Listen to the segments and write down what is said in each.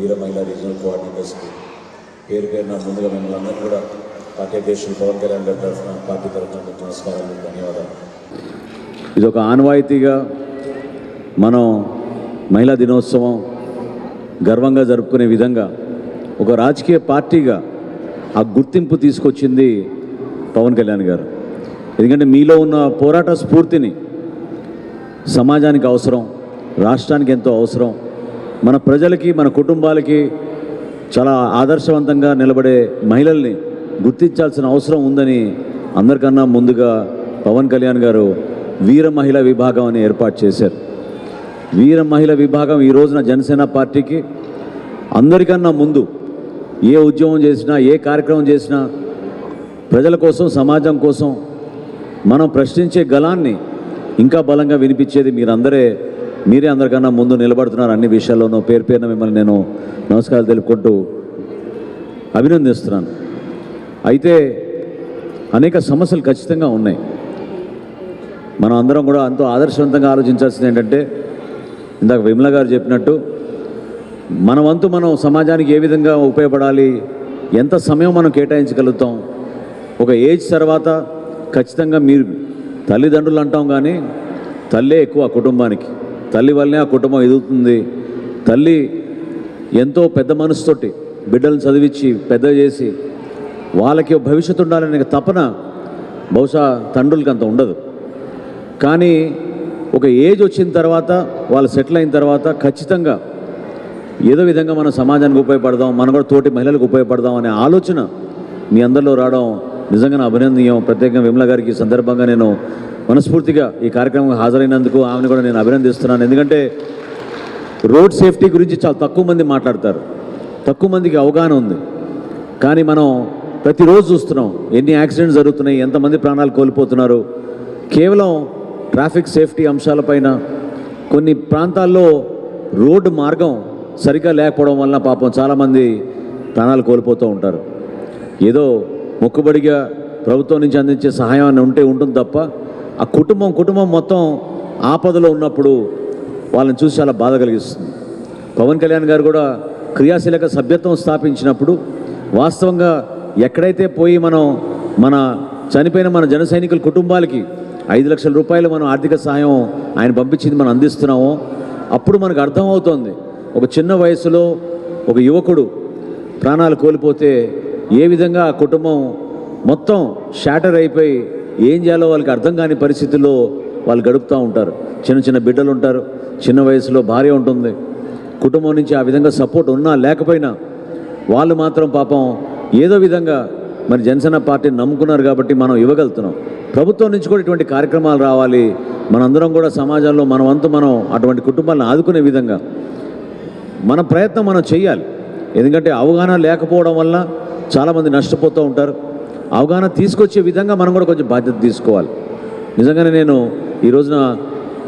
వీర మహిళా రీజనల్ కోఆర్డినేటర్స్కి పేరు పేరున ముందుగా మిమ్మల్ని అందరూ కూడా పార్టీ అధ్యక్షులు పవన్ కళ్యాణ్ గారి తరఫున పార్టీ తరఫున నమస్కారాలు ధన్యవాదాలు. ఇది ఒక ఆనవాయితీగా మనం మహిళా దినోత్సవం గర్వంగా జరుపుకునే విధంగా ఒక రాజకీయ పార్టీగా ఆ గుర్తింపు తీసుకొచ్చింది పవన్ కళ్యాణ్ గారు. ఎందుకంటే మీలో ఉన్న పోరాట స్ఫూర్తిని సమాజానికి అవసరం రాష్ట్రానికి ఎంతో అవసరం మన ప్రజలకి మన కుటుంబాలకి చాలా ఆదర్శవంతంగా నిలబడే మహిళల్ని గుర్తించాల్సిన అవసరం ఉందని అందరికన్నా ముందుగా పవన్ కళ్యాణ్ గారు వీర మహిళ విభాగం అని ఏర్పాటు చేశారు. వీర మహిళ విభాగం ఈ రోజున జనసేన పార్టీకి అందరికన్నా ముందు ఏ ఉద్యమం చేసినా ఏ కార్యక్రమం చేసినా ప్రజల కోసం సమాజం కోసం మనం ప్రశ్నించే గలాన్ని ఇంకా బలంగా వినిపించేది మీరందరే మీరే అందరికన్నా ముందు నిలబడుతున్నారు అన్ని విషయాల్లోనూ. పేరు పేరున మిమ్మల్ని నేను నమస్కారాలు తెలుపుకుంటూ అభినందిస్తున్నాను. అయితే అనేక సమస్యలు ఖచ్చితంగా ఉన్నాయి. మనం అందరం కూడా ఎంతో ఆదర్శవంతంగా ఆలోచించాల్సింది ఏంటంటే ఇందాక విమల గారు చెప్పినట్టు మన వంతు మనం సమాజానికి ఏ విధంగా ఉపయోగపడాలి ఎంత సమయం మనం కేటాయించగలుగుతాం ఒక ఏజ్ తర్వాత ఖచ్చితంగా మీరు తల్లిదండ్రులు అంటాం కానీ తల్లే ఎక్కువ కుటుంబానికి. తల్లి వల్లనే ఆ కుటుంబం ఎదుగుతుంది. తల్లి ఎంతో పెద్ద మనసుతోటి బిడ్డలను చదివించి పెద్ద చేసి వాళ్ళకి భవిష్యత్తు ఉండాలనే తపన బహుశా తండ్రులకి అంత ఉండదు. కానీ ఒక ఏజ్ వచ్చిన తర్వాత వాళ్ళు సెటిల్ అయిన తర్వాత ఖచ్చితంగా ఏదో విధంగా మనం సమాజానికి ఉపయోగపడదాం మనం కూడా తోటి మహిళలకు ఉపయోగపడదాం అనే ఆలోచన మీ అందరిలో రావడం నిజంగా నా అభినందనీయం. ప్రత్యేకంగా విమల గారికి ఈ సందర్భంగా నేను మనస్ఫూర్తిగా ఈ కార్యక్రమం హాజరైనందుకు ఆమెను కూడా నేను అభినందిస్తున్నాను. ఎందుకంటే రోడ్ సేఫ్టీ గురించి చాలా తక్కువ మంది మాట్లాడతారు. తక్కువ మందికి అవగాహన ఉంది. కానీ మనం ప్రతిరోజు చూస్తున్నాం ఎన్ని యాక్సిడెంట్స్ జరుగుతున్నాయి ఎంతమంది ప్రాణాలు కోల్పోతున్నారు. కేవలం ట్రాఫిక్ సేఫ్టీ అంశాలపైన కొన్ని ప్రాంతాల్లో రోడ్డు మార్గం సరిగ్గా లేకపోవడం వలన పాపం చాలామంది ప్రాణాలు కోల్పోతూ ఉంటారు. ఏదో మొక్కుబడిగా ప్రభుత్వం నుంచి అందించే సహాయం అని ఉంటే ఉంటుంది తప్ప ఆ కుటుంబం కుటుంబం మొత్తం ఆపదలో ఉన్నప్పుడు వాళ్ళని చూసి చాలా బాధ కలిగిస్తుంది. పవన్ కళ్యాణ్ గారు కూడా క్రియాశీలక సభ్యత్వం స్థాపించినప్పుడు వాస్తవంగా ఎక్కడైతే పోయి మనం మన చనిపోయిన మన జన సైనికుల కుటుంబాలకి ఐదు లక్షల రూపాయలు మనం ఆర్థిక సహాయం ఆయన పంపించింది మనం అందిస్తున్నామో అప్పుడు మనకు అర్థమవుతోంది. ఒక చిన్న వయసులో ఒక యువకుడు ప్రాణాలు కోల్పోతే ఏ విధంగా ఆ కుటుంబం మొత్తం షాటర్ అయిపోయి ఏం చేయాలో వాళ్ళకి అర్థం కాని పరిస్థితుల్లో వాళ్ళు గడుపుతూ ఉంటారు. చిన్న చిన్న బిడ్డలు ఉంటారు. చిన్న వయసులో భార్య ఉంటుంది. కుటుంబం నుంచి ఆ విధంగా సపోర్ట్ ఉన్నా లేకపోయినా వాళ్ళు మాత్రం పాపం ఏదో విధంగా మరి జనసేన పార్టీని నమ్ముకున్నారు కాబట్టి మనం ఇవ్వగలుగుతున్నాం. ప్రభుత్వం నుంచి కూడా ఇటువంటి కార్యక్రమాలు రావాలి. మనందరం కూడా సమాజంలో మనవంతు మనం అటువంటి కుటుంబాలను ఆదుకునే విధంగా మన ప్రయత్నం మనం చేయాలి. ఎందుకంటే అవగాహన లేకపోవడం వల్ల చాలామంది నష్టపోతూ ఉంటారు. అవగాహన తీసుకొచ్చే విధంగా మనం కూడా కొంచెం బాధ్యత తీసుకోవాలి. నిజంగానే నేను ఈ రోజున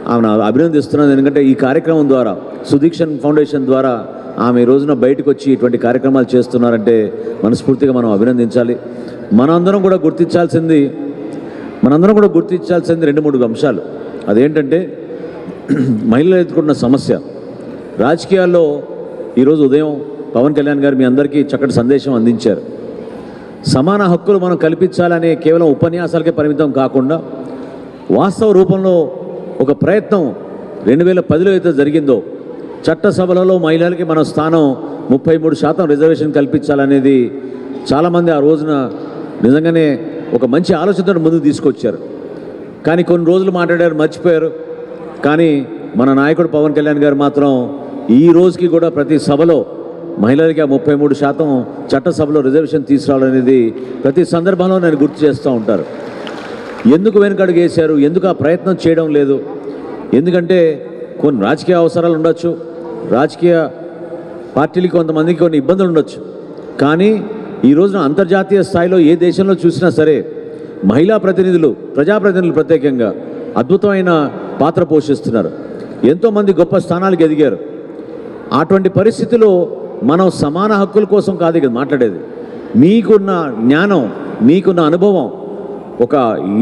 ఆమెను అభినందిస్తున్నాను. ఎందుకంటే ఈ కార్యక్రమం ద్వారా సుదీక్షన్ ఫౌండేషన్ ద్వారా ఆమె ఈ రోజున బయటకు వచ్చి ఇటువంటి కార్యక్రమాలు చేస్తున్నారంటే మనస్ఫూర్తిగా మనం అభినందించాలి. మనందరం కూడా గుర్తించాల్సింది మనందరం కూడా గుర్తించాల్సింది రెండు మూడు అంశాలు. అదేంటంటే మహిళలు ఎదుర్కొంటున్న సమస్య. రాజకీయాల్లో ఈరోజు ఉదయం పవన్ కళ్యాణ్ గారు మీ అందరికీ చక్కటి సందేశం అందించారు. సమాన హక్కులు మనం కల్పించాలనే కేవలం ఉపన్యాసాలకే పరిమితం కాకుండా వాస్తవ రూపంలో ఒక ప్రయత్నం రెండు వేల పదిలో అయితే జరిగిందో చట్టసభలలో మహిళలకి మన స్థానం ముప్పై మూడు శాతం రిజర్వేషన్ కల్పించాలనేది చాలామంది ఆ రోజున నిజంగానే ఒక మంచి ఆలోచనతో ముందుకు తీసుకొచ్చారు. కానీ కొన్ని రోజులు మాట్లాడారు మర్చిపోయారు. కానీ మన నాయకుడు పవన్ కళ్యాణ్ గారు మాత్రం ఈ రోజుకి కూడా ప్రతి సభలో మహిళలకి ఆ ముప్పై మూడు శాతం చట్టసభలో రిజర్వేషన్ తీసుకురావాలనేది ప్రతి సందర్భంలో నేను గుర్తు చేస్తూ ఉంటారు. ఎందుకు వెనుకడుగు వేశారు? ఎందుకు ఆ ప్రయత్నం చేయడం లేదు? ఎందుకంటే కొన్ని రాజకీయ అవసరాలు ఉండొచ్చు. రాజకీయ పార్టీలకి కొంతమందికి కొన్ని ఇబ్బందులు ఉండొచ్చు. కానీ ఈ రోజున అంతర్జాతీయ స్థాయిలో ఏ దేశంలో చూసినా సరే మహిళా ప్రతినిధులు ప్రజాప్రతినిధులు ప్రత్యేకంగా అద్భుతమైన పాత్ర పోషిస్తున్నారు. ఎంతోమంది గొప్ప స్థానాలకు ఎదిగారు. అటువంటి పరిస్థితిలో మనం సమాన హక్కుల కోసం కాదు కదా మాట్లాడేది. మీకున్న జ్ఞానం మీకున్న అనుభవం ఒక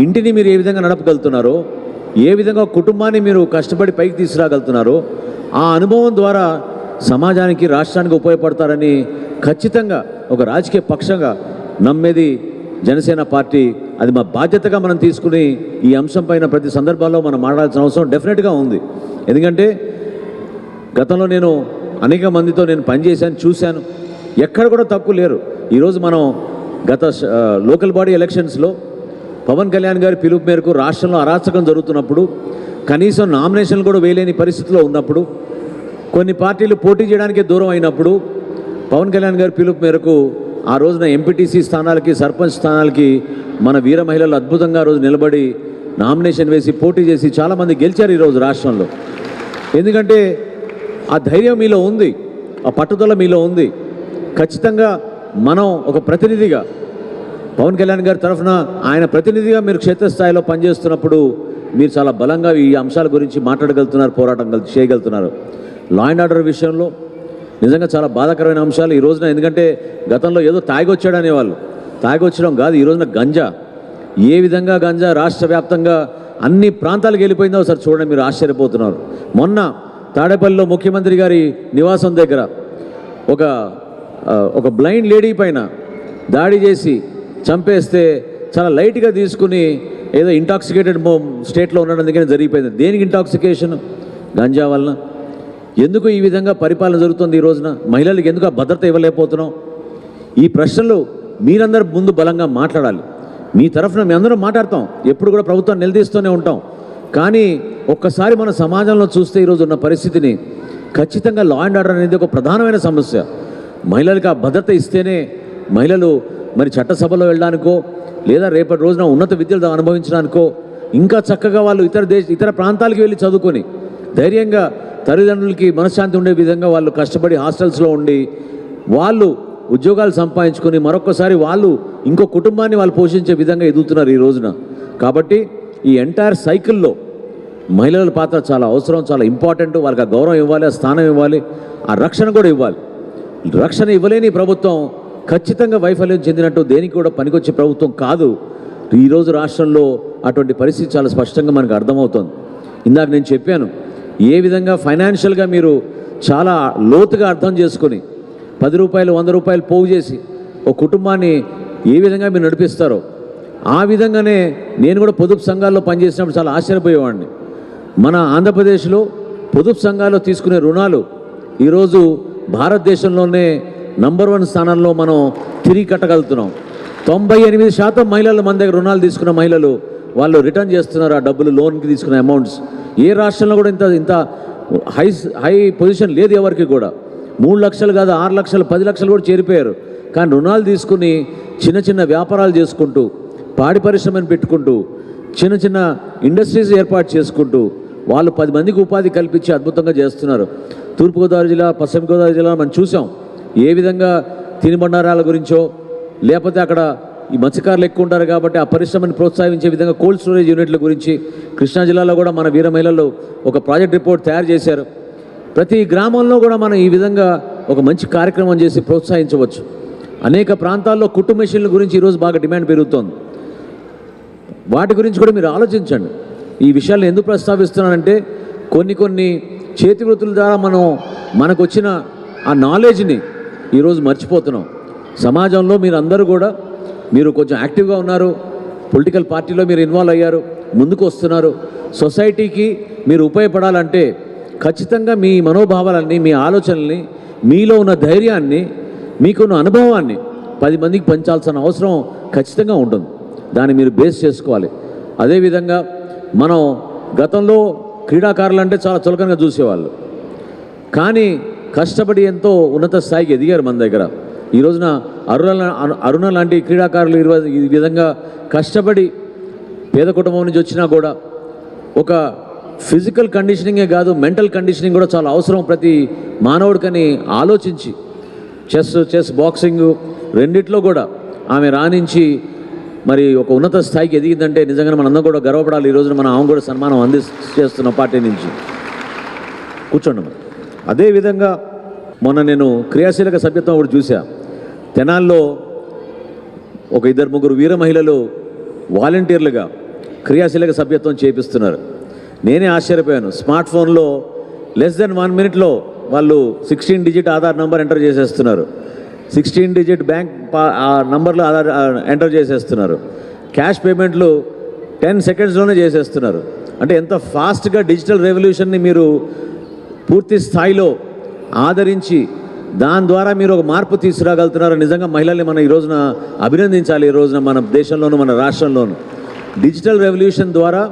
ఇంటిని మీరు ఏ విధంగా నడపగలుగుతున్నారో ఏ విధంగా కుటుంబాన్ని మీరు కష్టపడి పైకి తీసుకురాగలుగుతున్నారో ఆ అనుభవం ద్వారా సమాజానికి రాష్ట్రానికి ఉపయోగపడతారని ఖచ్చితంగా ఒక రాజకీయ పక్షంగా నమ్మేది జనసేన పార్టీ. అది మా బాధ్యతగా మనం తీసుకుని ఈ అంశం పైన ప్రతి సందర్భాల్లో మనం మాట్లాడాల్సిన అవసరం డెఫినెట్గా ఉంది. ఎందుకంటే గతంలో నేను అనేక మందితో నేను పనిచేశాను చూశాను ఎక్కడ కూడా తక్కువ లేరు. ఈరోజు మనం గత లోకల్ బాడీ ఎలక్షన్స్లో పవన్ కళ్యాణ్ గారి పిలుపు మేరకు రాష్ట్రంలో అరాచకం జరుగుతున్నప్పుడు కనీసం నామినేషన్లు కూడా వేయలేని పరిస్థితిలో ఉన్నప్పుడు కొన్ని పార్టీలు పోటీ చేయడానికి దూరం అయినప్పుడు పవన్ కళ్యాణ్ గారి పిలుపు మేరకు ఆ రోజున ఎంపీటీసీ స్థానాలకి సర్పంచ్ స్థానాలకి మన వీర మహిళలు అద్భుతంగా రోజు నిలబడి నామినేషన్ వేసి పోటీ చేసి చాలామంది గెలిచారు ఈరోజు రాష్ట్రంలో. ఎందుకంటే ఆ ధైర్యం మీలో ఉంది ఆ పట్టుదల మీలో ఉంది. ఖచ్చితంగా మనం ఒక ప్రతినిధిగా పవన్ కళ్యాణ్ గారి తరఫున ఆయన ప్రతినిధిగా మీరు క్షేత్రస్థాయిలో పనిచేస్తున్నప్పుడు మీరు చాలా బలంగా ఈ అంశాల గురించి మాట్లాడగలుగుతున్నారు పోరాటం చేయగలుగుతున్నారు. లా అండ్ ఆర్డర్ విషయంలో నిజంగా చాలా బాధాకరమైన అంశాలు. ఈ రోజున ఎందుకంటే గతంలో ఏదో తాగొచ్చాడు అనేవాళ్ళు తాగొచ్చడం కాదు ఈ రోజున గంజా. ఏ విధంగా గంజా? రాష్ట్ర వ్యాప్తంగా అన్ని ప్రాంతాలకు వెళ్ళిపోయిందో ఒకసారి చూడండి మీరు ఆశ్చర్యపోతున్నారు. మొన్న తాడేపల్లిలో ముఖ్యమంత్రి గారి నివాసం దగ్గర ఒక ఒక బ్లైండ్ లేడీ పైన దాడి చేసి చంపేస్తే చాలా లైట్గా తీసుకుని ఏదో ఇంటాక్సికేటెడ్ స్టేట్లో ఉండడం జరిగిపోయింది. దేనికి ఇంటాక్సికేషన్ గంజా వలన. ఎందుకు ఈ విధంగా పరిపాలన జరుగుతుంది ఈ రోజున? మహిళలకు ఎందుకు ఆ భద్రత ఇవ్వలేకపోతున్నాం? ఈ ప్రశ్నలు మీరందరూ ముందు బలంగా మాట్లాడాలి. మీ తరఫున మేము అందరం మాట్లాడతాం. ఎప్పుడు కూడా ప్రభుత్వాన్ని నిలదీస్తూనే ఉంటాం. కానీ ఒక్కసారి మన సమాజంలో చూస్తే ఈరోజు ఉన్న పరిస్థితిని ఖచ్చితంగా లా అండ్ ఆర్డర్ అనేది ఒక ప్రధానమైన సమస్య. మహిళలకు ఆ భద్రత ఇస్తేనే మహిళలు మరి చట్టసభలో వెళ్ళడానికో లేదా రేపటి రోజున ఉన్నత విద్యలు అనుభవించడానికో ఇంకా చక్కగా వాళ్ళు ఇతర దేశ ఇతర ప్రాంతాలకు వెళ్ళి చదువుకొని ధైర్యంగా తల్లిదండ్రులకి మనశ్శాంతి ఉండే విధంగా వాళ్ళు కష్టపడి హాస్టల్స్లో ఉండి వాళ్ళు ఉద్యోగాలు సంపాదించుకొని మరొకసారి వాళ్ళు ఇంకో కుటుంబాన్ని వాళ్ళు పోషించే విధంగా ఎదుగుతున్నారు ఈ రోజున. కాబట్టి ఈ ఎంటైర్ సైకిల్లో మహిళల పాత్ర చాలా అవసరం చాలా ఇంపార్టెంట్ వాళ్ళకి ఆ గౌరవం ఇవ్వాలి ఆ స్థానం ఇవ్వాలి ఆ రక్షణ కూడా ఇవ్వాలి. రక్షణ ఇవ్వలేని ప్రభుత్వం ఖచ్చితంగా వైఫల్యం చెందినట్టు దేనికి కూడా పనికొచ్చే ప్రభుత్వం కాదు. ఈరోజు రాష్ట్రంలో అటువంటి పరిస్థితి చాలా స్పష్టంగా మనకు అర్థమవుతుంది. ఇందాక నేను చెప్పాను ఏ విధంగా ఫైనాన్షియల్గా మీరు చాలా లోతుగా అర్థం చేసుకొని పది రూపాయలు వంద రూపాయలు పోగు చేసి ఒక కుటుంబాన్ని ఏ విధంగా మీరు నడిపిస్తారో ఆ విధంగానే నేను కూడా పొదుపు సంఘాల్లో పనిచేసినప్పుడు చాలా ఆశ్చర్యపోయేవాడిని. మన ఆంధ్రప్రదేశ్లో పొదుపు సంఘాల్లో తీసుకునే రుణాలు ఈరోజు భారతదేశంలోనే నంబర్ వన్ స్థానంలో మనం తిరిగి కట్టగలుగుతున్నాం. తొంభై ఎనిమిది శాతం మహిళలు మన దగ్గర రుణాలు తీసుకున్న మహిళలు వాళ్ళు రిటర్న్ చేస్తున్నారు ఆ డబ్బులు లోన్కి తీసుకున్న అమౌంట్స్. ఏ రాష్ట్రంలో కూడా ఇంత ఇంత హై హై పొజిషన్ లేదు ఎవరికి కూడా. మూడు లక్షలు కాదు ఆరు లక్షలు పది లక్షలు కూడా చేరిపోయారు. కానీ రుణాలు తీసుకుని చిన్న చిన్న వ్యాపారాలు చేసుకుంటూ పాడి పరిశ్రమను పెట్టుకుంటూ చిన్న చిన్న ఇండస్ట్రీస్ ఏర్పాటు చేసుకుంటూ వాళ్ళు పది మందికి ఉపాధి కల్పించి అద్భుతంగా చేస్తున్నారు. తూర్పుగోదావరి జిల్లా పశ్చిమ గోదావరి జిల్లా మనం చూసాం. ఏ విధంగా తినుబండారాల గురించో లేకపోతే అక్కడ ఈ మత్స్యకారులు ఎక్కువ ఉంటారు కాబట్టి ఆ పరిశ్రమని ప్రోత్సహించే విధంగా కోల్డ్ స్టోరేజ్ యూనిట్ల గురించి కృష్ణా జిల్లాలో కూడా మన వీర మహిళలు ఒక ప్రాజెక్ట్ రిపోర్ట్ తయారు చేశారు. ప్రతి గ్రామంలో కూడా మనం ఈ విధంగా ఒక మంచి కార్యక్రమం చేసి ప్రోత్సహించవచ్చు. అనేక ప్రాంతాల్లో కుట్టు మెషిన్ల గురించి ఈరోజు బాగా డిమాండ్ పెరుగుతోంది. వాటి గురించి కూడా మీరు ఆలోచించండి. ఈ విషయాలను ఎందుకు ప్రస్తావిస్తున్నానంటే కొన్ని కొన్ని చేతి వృత్తుల ద్వారా మనం మనకు వచ్చిన ఆ నాలెడ్జ్ని ఈరోజు మర్చిపోతున్నాం. సమాజంలో మీరు అందరూ కూడా మీరు కొంచెం యాక్టివ్గా ఉన్నారు పొలిటికల్ పార్టీలో మీరు ఇన్వాల్వ్ అయ్యారు ముందుకు వస్తున్నారు సొసైటీకి మీరు ఉపయోగపడాలంటే ఖచ్చితంగా మీ మనోభావాలన్నీ మీ ఆలోచనల్ని మీలో ఉన్న ధైర్యాన్ని మీకున్న అనుభవాన్ని పది మందికి పంచాల్సిన అవసరం ఖచ్చితంగా ఉంటుంది. దాన్ని మీరు బేస్ చేసుకోవాలి. అదేవిధంగా మనం గతంలో క్రీడాకారులు అంటే చాలా చులకనగా చూసేవాళ్ళు. కానీ కష్టపడి ఎంతో ఉన్నత స్థాయికి ఎదిగారు మన దగ్గర. ఈ రోజున అరుణ అరుణ లాంటి క్రీడాకారులు ఈ ఈ విధంగా కష్టపడి పేద కుటుంబం నుంచి వచ్చినా కూడా ఒక ఫిజికల్ కండిషనింగే కాదు మెంటల్ కండిషనింగ్ కూడా చాలా అవసరం ప్రతి మానవుడికని ఆలోచించి. చెస్ చెస్ బాక్సింగ్ రెండిట్లో కూడా ఆమె రాణించి మరి ఒక ఉన్నత స్థాయికి ఎదిగిందంటే నిజంగా మనందరం కూడా గర్వపడాలి. ఈ రోజున మనం ఆమె కూడా సన్మానం అంది చేస్తున్న పార్టీ నుంచి. కూర్చోండి మరి. అదేవిధంగా మొన్న నేను క్రియాశీలక సభ్యత్వం కూడా చూసా తెనాల్లో ఒక ఇద్దరు ముగ్గురు వీర మహిళలు వాలంటీర్లుగా క్రియాశీలక సభ్యత్వం చేపిస్తున్నారు. నేనే ఆశ్చర్యపోయాను. స్మార్ట్ ఫోన్లో లెస్ దెన్ వన్ మినిట్లో వాళ్ళు sixteen digit Aadhaar number enter చేసేస్తున్నారు. సిక్స్టీన్ డిజిట్ బ్యాంక్ ఆ నంబర్లో ఆధార్ ఎంటర్ చేసేస్తున్నారు. క్యాష్ పేమెంట్లు టెన్ సెకండ్స్లోనే చేసేస్తున్నారు. అంటే ఎంత ఫాస్ట్గా డిజిటల్ రెవల్యూషన్ని మీరు పూర్తి స్థాయిలో ఆదరించి దాని ద్వారా మీరు ఒక మార్పు తీసుకురాగలుగుతున్నారు నిజంగా మహిళల్ని మనం ఈ రోజున అభినందించాలి ఈ రోజున మన దేశంలోను మన రాష్ట్రంలోను. డిజిటల్ రెవల్యూషన్ ద్వారా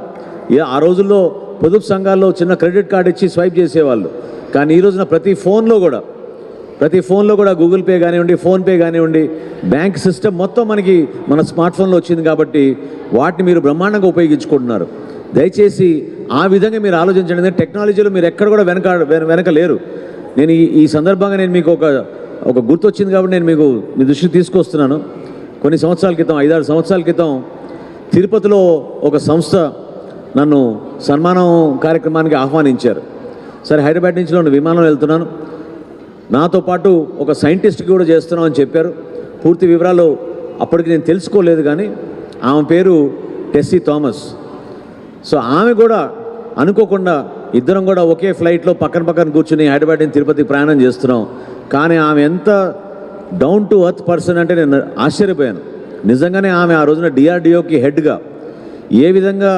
ఆ రోజుల్లో పొదుపు సంఘాల్లో చిన్న క్రెడిట్ కార్డు ఇచ్చి స్వైప్ చేసేవాళ్ళు. కానీ ఈ రోజున ప్రతి ఫోన్లో కూడా ప్రతి ఫోన్లో కూడా గూగుల్ పే కానివ్వండి ఫోన్పే కానివ్వండి బ్యాంక్ సిస్టమ్ మొత్తం మనకి మన స్మార్ట్ ఫోన్లో వచ్చింది కాబట్టి వాటిని మీరు బ్రహ్మాండంగా ఉపయోగించుకుంటున్నారు. దయచేసి ఆ విధంగా మీరు ఆలోచించండి. టెక్నాలజీలో మీరు ఎక్కడ కూడా వెనక వెనక లేరు. నేను ఈ ఈ సందర్భంగా నేను మీకు ఒక ఒక గుర్తు వచ్చింది కాబట్టి నేను మీకు మీ దృష్టికి తీసుకొస్తున్నాను. కొన్ని సంవత్సరాల క్రితం ఐదారు సంవత్సరాల క్రితం తిరుపతిలో ఒక సంస్థ నన్ను సన్మానం కార్యక్రమానికి ఆహ్వానించారు. సరే హైదరాబాద్ నుంచి నేను విమానం వెళ్తున్నాను. నాతో పాటు ఒక సైంటిస్ట్ కూడా చేస్తున్నాం అని చెప్పారు. పూర్తి వివరాలు అప్పటికి నేను తెలుసుకోలేదు కానీ ఆమె పేరు టెస్సీ థామస్. సో ఆమె కూడా అనుకోకుండా ఇద్దరం కూడా ఒకే ఫ్లైట్లో పక్కన పక్కన కూర్చుని హైదరాబాద్ నుంచి తిరుపతి ప్రయాణం చేస్తున్నాం. కానీ ఆమె ఎంత డౌన్ టు అర్త్ పర్సన్ అంటే నేను ఆశ్చర్యపోయాను. నిజంగానే ఆమె ఆ రోజున డిఆర్డిఓకి హెడ్గా ఏ విధంగా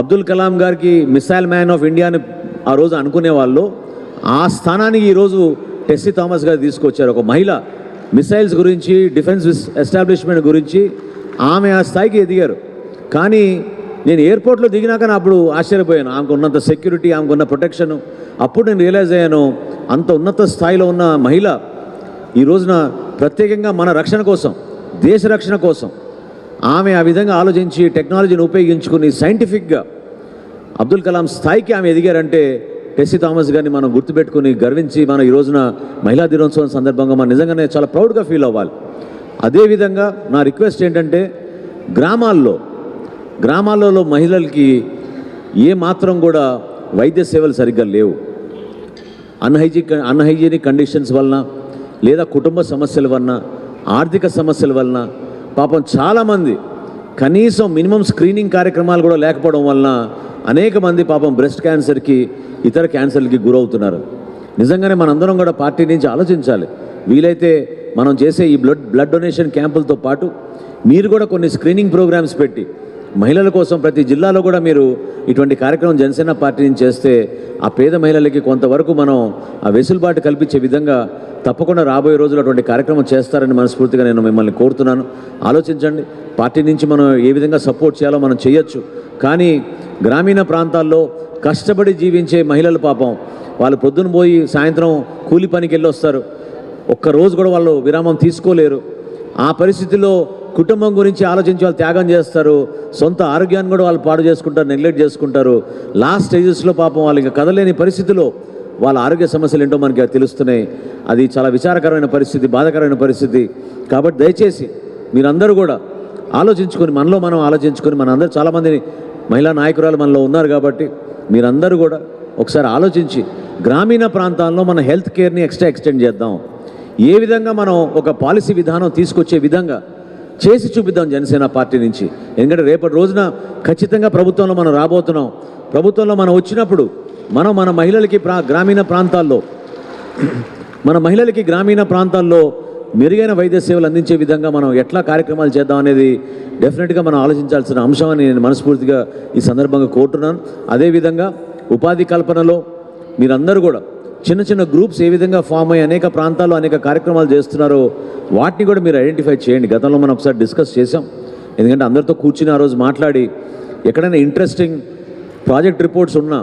అబ్దుల్ కలాం గారికి మిసైల్ మ్యాన్ ఆఫ్ ఇండియాని ఆ రోజు అనుకునే వాళ్ళు ఆ స్థానానికి ఈరోజు టెస్సీ థామస్ గారు తీసుకొచ్చారు. ఒక మహిళ మిసైల్స్ గురించి డిఫెన్స్ ఎస్టాబ్లిష్మెంట్ గురించి ఆమె ఆ స్థాయికి ఎదిగారు. కానీ నేను ఎయిర్పోర్ట్లో దిగినాక నా అప్పుడు ఆశ్చర్యపోయాను. ఆమెకు ఉన్నంత సెక్యూరిటీ ఆమెకు ఉన్న ప్రొటెక్షన్ అప్పుడు నేను రియలైజ్ అయ్యాను అంత ఉన్నత స్థాయిలో ఉన్న మహిళ ఈ రోజున ప్రత్యేకంగా మన రక్షణ కోసం దేశ రక్షణ కోసం ఆమె ఆ విధంగా ఆలోచించి టెక్నాలజీని ఉపయోగించుకుని సైంటిఫిక్గా అబ్దుల్ కలాం స్థాయికి ఆమె ఎదిగారంటే టెస్సీ థామస్ గారిని మనం గుర్తుపెట్టుకుని గర్వించి మనం ఈ రోజున మహిళా దినోత్సవం సందర్భంగా మనం నిజంగానే చాలా ప్రౌడ్గా ఫీల్ అవ్వాలి. అదేవిధంగా నా రిక్వెస్ట్ ఏంటంటే గ్రామాల్లో గ్రామాలలో మహిళలకి ఏ మాత్రం కూడా వైద్య సేవలు సరిగ్గా లేవు. అన్హైజిక్ అన్హైజీనిక్ కండిషన్స్ వలన లేదా కుటుంబ సమస్యల వలన ఆర్థిక సమస్యల వలన పాపం చాలామంది కనీసం మినిమం స్క్రీనింగ్ కార్యక్రమాలు కూడా లేకపోవడం వలన అనేక మంది పాపం బ్రెస్ట్ క్యాన్సర్కి ఇతర క్యాన్సర్లకి గురవుతున్నారు. నిజంగానే మనందరం కూడా పార్టీ నుంచి ఆలోచించాలి. వీలైతే మనం చేసే ఈ బ్లడ్ బ్లడ్ డొనేషన్ క్యాంపులతో పాటు మీరు కూడా కొన్ని స్క్రీనింగ్ ప్రోగ్రామ్స్ పెట్టి మహిళల కోసం ప్రతి జిల్లాలో కూడా మీరు ఇటువంటి కార్యక్రమం జనసేన పార్టీ నుంచి చేస్తే ఆ పేద మహిళలకి కొంతవరకు మనం ఆ వెసులుబాటు కల్పించే విధంగా తప్పకుండా రాబోయే రోజులు అటువంటి కార్యక్రమం చేస్తారని మనస్ఫూర్తిగా నేను మిమ్మల్ని కోరుతున్నాను. ఆలోచించండి. పార్టీ నుంచి మనం ఏ విధంగా సపోర్ట్ చేయాలో మనం చేయొచ్చు. కానీ గ్రామీణ ప్రాంతాల్లో కష్టపడి జీవించే మహిళలు పాపం. వాళ్ళు పొద్దున పోయి సాయంత్రం కూలి పనికి వెళ్ళి వస్తారు ఒక్క రోజు కూడా వాళ్ళు విరామం తీసుకోలేరు. ఆ పరిస్థితిలో కుటుంబం గురించి ఆలోచించి వాళ్ళు త్యాగం చేస్తారు. సొంత ఆరోగ్యాన్ని కూడా వాళ్ళు పాడు చేసుకుంటారు నెగ్లెక్ట్ చేసుకుంటారు. లాస్ట్ స్టేజెస్లో పాపం వాళ్ళు ఇంకా కదలేని పరిస్థితిలో వాళ్ళ ఆరోగ్య సమస్యలు ఏంటో మనకి తెలుస్తున్నాయి. అది చాలా విచారకరమైన పరిస్థితి బాధాకరమైన పరిస్థితి. కాబట్టి దయచేసి మీరందరూ కూడా ఆలోచించుకొని మనలో మనం ఆలోచించుకొని మనందరూ చాలామందిని మహిళా నాయకురాలు మనలో ఉన్నారు కాబట్టి మీరందరూ కూడా ఒకసారి ఆలోచించి గ్రామీణ ప్రాంతాల్లో మన హెల్త్ కేర్ని ఎక్స్ట్రా ఎక్స్టెండ్ చేద్దాం. ఏ విధంగా మనం ఒక పాలసీ విధానం తీసుకొచ్చే విధంగా చేసి చూపిద్దాం జనసేన పార్టీ నుంచి. ఎందుకంటే రేపటి రోజున ఖచ్చితంగా ప్రభుత్వంలో మనం రాబోతున్నాం. ప్రభుత్వంలో మనం వచ్చినప్పుడు మనం మన మహిళలకి ప్రా గ్రామీణ ప్రాంతాల్లో మన మహిళలకి గ్రామీణ ప్రాంతాల్లో మెరుగైన వైద్య సేవలు అందించే విధంగా మనం ఎట్లా కార్యక్రమాలు చేద్దాం అనేది డెఫినెట్గా మనం ఆలోచించాల్సిన అంశం అని నేను మనస్ఫూర్తిగా ఈ సందర్భంగా కోరుతున్నాను. అదేవిధంగా ఉపాధి కల్పనలో మీరందరూ కూడా చిన్న చిన్న గ్రూప్స్ ఏ విధంగా ఫామ్ అయ్యి అనేక ప్రాంతాల్లో అనేక కార్యక్రమాలు చేస్తున్నారో వాటిని కూడా మీరు ఐడెంటిఫై చేయండి. గతంలో మనం ఒకసారి డిస్కస్ చేసాం ఎందుకంటే అందరితో కూర్చుని ఆ రోజు మాట్లాడి ఎక్కడైనా ఇంట్రెస్టింగ్ ప్రాజెక్ట్ రిపోర్ట్స్ ఉన్నా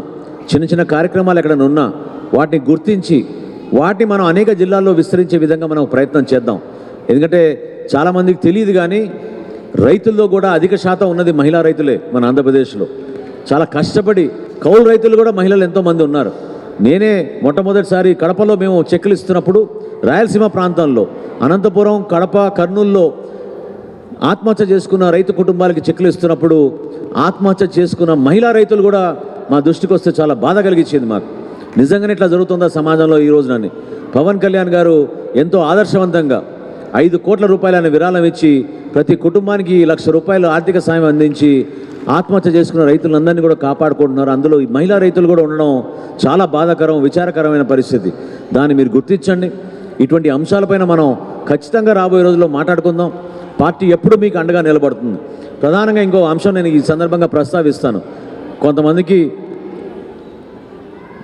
చిన్న చిన్న కార్యక్రమాలు ఎక్కడైనా ఉన్నా వాటిని గుర్తించి వాటిని మనం అనేక జిల్లాల్లో విస్తరించే విధంగా మనం ప్రయత్నం చేద్దాం. ఎందుకంటే చాలామందికి తెలియదు కానీ రైతుల్లో కూడా అధిక శాతం ఉన్నది మహిళా రైతులే మన ఆంధ్రప్రదేశ్లో. చాలా కష్టపడి కౌలు రైతులు కూడా మహిళలు ఎంతోమంది ఉన్నారు. నేనే మొట్టమొదటిసారి కడపలో మేము చెక్కులు ఇస్తున్నప్పుడు రాయలసీమ ప్రాంతంలో అనంతపురం కడప కర్నూల్లో ఆత్మహత్య చేసుకున్న రైతు కుటుంబాలకి చెక్కులు ఇస్తున్నప్పుడు ఆత్మహత్య చేసుకున్న మహిళా రైతులు కూడా మా దృష్టికి వస్తే చాలా బాధ కలిగించింది మాకు. నిజంగానే ఇట్లా జరుగుతుందా సమాజంలో ఈ రోజునని? పవన్ కళ్యాణ్ గారు ఎంతో ఆదర్శవంతంగా ఐదు కోట్ల రూపాయల విరాళం ఇచ్చి ప్రతి కుటుంబానికి లక్ష రూపాయలు ఆర్థిక సాయం అందించి ఆత్మహత్య చేసుకున్న రైతులందరినీ కూడా కాపాడుకుంటున్నారు. అందులో ఈ మహిళా రైతులు కూడా ఉండడం చాలా బాధాకరం విచారకరమైన పరిస్థితి. దాన్ని మీరు గుర్తించండి. ఇటువంటి అంశాలపైన మనం ఖచ్చితంగా రాబోయే రోజుల్లో మాట్లాడుకుందాం. పార్టీ ఎప్పుడు మీకు అండగా నిలబడుతుంది? ప్రధానంగా ఇంకో అంశం నేను ఈ సందర్భంగా ప్రస్తావిస్తాను. కొంతమందికి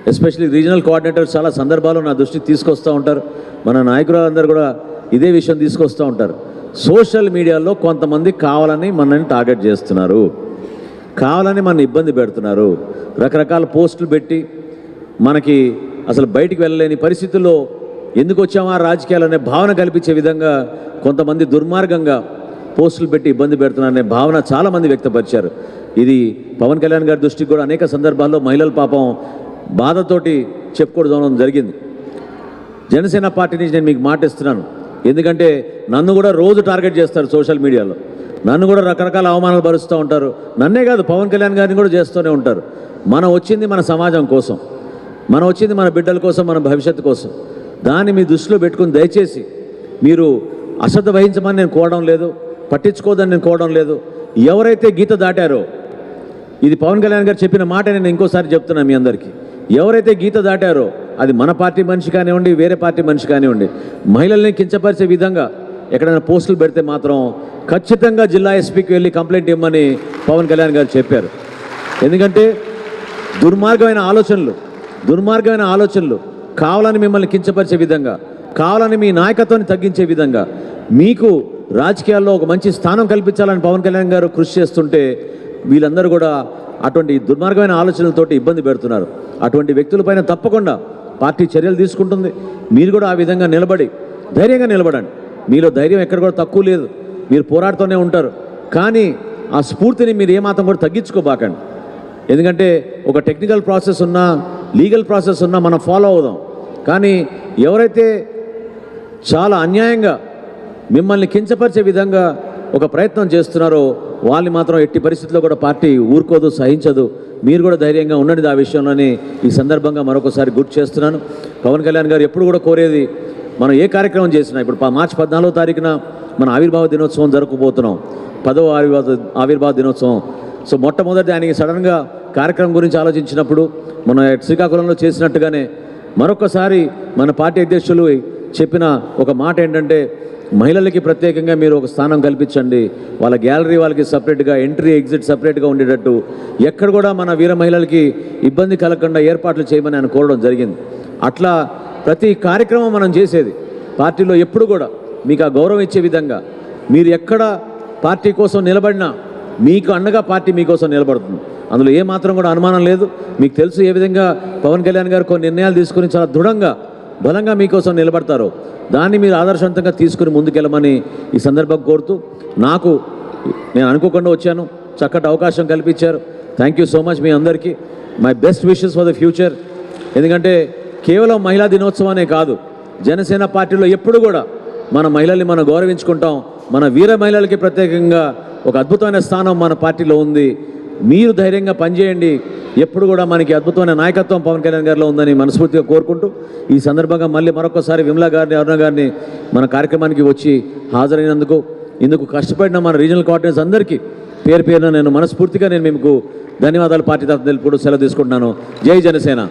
ఎస్పెషల్లీ రీజనల్ కోఆర్డినేటర్స్ చాలా సందర్భాల్లో నా దృష్టికి తీసుకొస్తూ ఉంటారు. మన నాయకురాలందరూ కూడా ఇదే విషయం తీసుకొస్తూ ఉంటారు. సోషల్ మీడియాలో కొంతమంది కావాలని మనల్ని టార్గెట్ చేస్తున్నారు. కావాలని మన ఇబ్బంది పెడుతున్నారు. రకరకాల పోస్టులు పెట్టి మనకి అసలు బయటికి వెళ్ళలేని పరిస్థితుల్లో ఎందుకు వచ్చామా రాజకీయాలు అనే భావన కల్పించే విధంగా కొంతమంది దుర్మార్గంగా పోస్టులు పెట్టి ఇబ్బంది పెడుతున్నారనే భావన చాలామంది వ్యక్తపరిచారు. ఇది పవన్ కళ్యాణ్ గారి దృష్టికి కూడా అనేక సందర్భాల్లో మహిళల పాపం బాధతోటి చెప్పుకోవడం జరిగింది. జనసేన పార్టీ నుంచి నేను మీకు మాట ఇస్తున్నాను ఎందుకంటే నన్ను కూడా రోజు టార్గెట్ చేస్తారు సోషల్ మీడియాలో. నన్ను కూడా రకరకాల అవమానాలు భరుస్తూ ఉంటారు. నన్నే కాదు పవన్ కళ్యాణ్ గారిని కూడా చేస్తూనే ఉంటారు. మనం వచ్చింది మన సమాజం కోసం. మనం వచ్చింది మన బిడ్డల కోసం మన భవిష్యత్తు కోసం. దాన్ని మీ దృష్టిలో పెట్టుకుని దయచేసి మీరు అశ్రద్ధ వహించమని నేను కోవడం లేదు పట్టించుకోదని నేను కోవడం లేదు. ఎవరైతే గీత దాటారో ఇది పవన్ కళ్యాణ్ గారు చెప్పిన మాట నేను ఇంకోసారి చెప్తున్నాను మీ అందరికీ. ఎవరైతే గీత దాటారో అది మన పార్టీ మనిషి కానివ్వండి వేరే పార్టీ మనిషి కానివ్వండి మహిళల్ని కించపరిచే విధంగా ఎక్కడైనా పోస్టులు పెడితే మాత్రం ఖచ్చితంగా జిల్లా ఎస్పీకి వెళ్ళి కంప్లైంట్ ఇవ్వమని పవన్ కళ్యాణ్ గారు చెప్పారు. ఎందుకంటే దుర్మార్గమైన ఆలోచనలు దుర్మార్గమైన ఆలోచనలు కావాలని మిమ్మల్ని కించపరిచే విధంగా కావాలని మీ నాయకత్వాన్ని తగ్గించే విధంగా మీకు రాజకీయాల్లో ఒక మంచి స్థానం కల్పించాలని పవన్ కళ్యాణ్ గారు కృషి చేస్తుంటే వీళ్ళందరూ కూడా అటువంటి దుర్మార్గమైన ఆలోచనలతోటి ఇబ్బంది పెడుతున్నారు. అటువంటి వ్యక్తులపైన తప్పకుండా పార్టీ చర్యలు తీసుకుంటుంది. మీరు కూడా ఆ విధంగా నిలబడి ధైర్యంగా నిలబడండి. మీలో ధైర్యం ఎక్కడ కూడా తక్కువ లేదు. మీరు పోరాడుతూనే ఉంటారు. కానీ ఆ స్ఫూర్తిని మీరు ఏమాత్రం కూడా తగ్గించుకోబాకండి. ఎందుకంటే ఒక టెక్నికల్ ప్రాసెస్ ఉన్నా లీగల్ ప్రాసెస్ ఉన్నా మనం ఫాలో అవుదాం. కానీ ఎవరైతే చాలా అన్యాయంగా మిమ్మల్ని కించపరిచే విధంగా ఒక ప్రయత్నం చేస్తున్నారో వాళ్ళని మాత్రం ఎట్టి పరిస్థితుల్లో కూడా పార్టీ ఊరుకోదు సహించదు. మీరు కూడా ధైర్యంగా ఉండండి ఆ విషయంలోని ఈ సందర్భంగా మరొకసారి గుర్తు చేస్తున్నాను. పవన్ కళ్యాణ్ గారు ఎప్పుడు కూడా కోరేది మనం ఏ కార్యక్రమం చేసినా ఇప్పుడు మార్చి పద్నాలుగో తారీఖున మన ఆవిర్భావ దినోత్సవం జరుపుకుపోతున్నాం పదవ ఆవిర్భావ ఆవిర్భావ దినోత్సవం. సో మొట్టమొదటి ఆయనకి సడన్గా కార్యక్రమం గురించి ఆలోచించినప్పుడు మన శ్రీకాకుళంలో చేసినట్టుగానే మరొకసారి మన పార్టీ అధ్యక్షులు చెప్పిన ఒక మాట ఏంటంటే మహిళలకి ప్రత్యేకంగా మీరు ఒక స్థానం కల్పించండి. వాళ్ళ గ్యాలరీ వాళ్ళకి సపరేట్గా ఎంట్రీ ఎగ్జిట్ సపరేట్గా ఉండేటట్టు ఎక్కడ కూడా మన వీర మహిళలకి ఇబ్బంది కలగకుండా ఏర్పాట్లు చేయమని ఆయన కోరడం జరిగింది. అట్లా ప్రతి కార్యక్రమం మనం చేసేది. పార్టీలో ఎప్పుడు కూడా మీకు ఆ గౌరవం ఇచ్చే విధంగా మీరు ఎక్కడ పార్టీ కోసం నిలబడినా మీకు అండగా పార్టీ మీకోసం నిలబడుతుంది. అందులో ఏమాత్రం కూడా అనుమానం లేదు. మీకు తెలుసు ఏ విధంగా పవన్ కళ్యాణ్ గారు కొన్ని నిర్ణయాలు తీసుకుని చాలా దృఢంగా బలంగా మీకోసం నిలబడతారో దాన్ని మీరు ఆదర్శవంతంగా తీసుకుని ముందుకెళ్ళమని ఈ సందర్భం కోరుతూ నాకు నేను అనుకోకుండా వచ్చాను. చక్కటి అవకాశం కల్పించారు. థ్యాంక్ యూ సో మచ్ మీ అందరికీ. My best wishes for the future ఎందుకంటే కేవలం మహిళా దినోత్సవానే కాదు జనసేన పార్టీలో ఎప్పుడు కూడా మన మహిళల్ని మనం గౌరవించుకుంటాం. మన వీర మహిళలకి ప్రత్యేకంగా ఒక అద్భుతమైన స్థానం మన పార్టీలో ఉంది. మీరు ధైర్యంగా పనిచేయండి. ఎప్పుడు కూడా మనకి అద్భుతమైన నాయకత్వం పవన్ కళ్యాణ్ గారిలో ఉందని మనస్ఫూర్తిగా కోరుకుంటూ ఈ సందర్భంగా మళ్ళీ మరొకసారి విమలా గారిని అరుణ గారిని మన కార్యక్రమానికి వచ్చి హాజరైనందుకు ఇందుకు కష్టపడిన మన రీజనల్ కోఆర్డినేటర్స్ అందరికీ పేరు పేరున నేను మనస్ఫూర్తిగా నేను మీకు ధన్యవాదాలు పార్టీ తరఫున తెలుపుకుంటూ సెలవు తీసుకుంటున్నాను. జై జనసేన.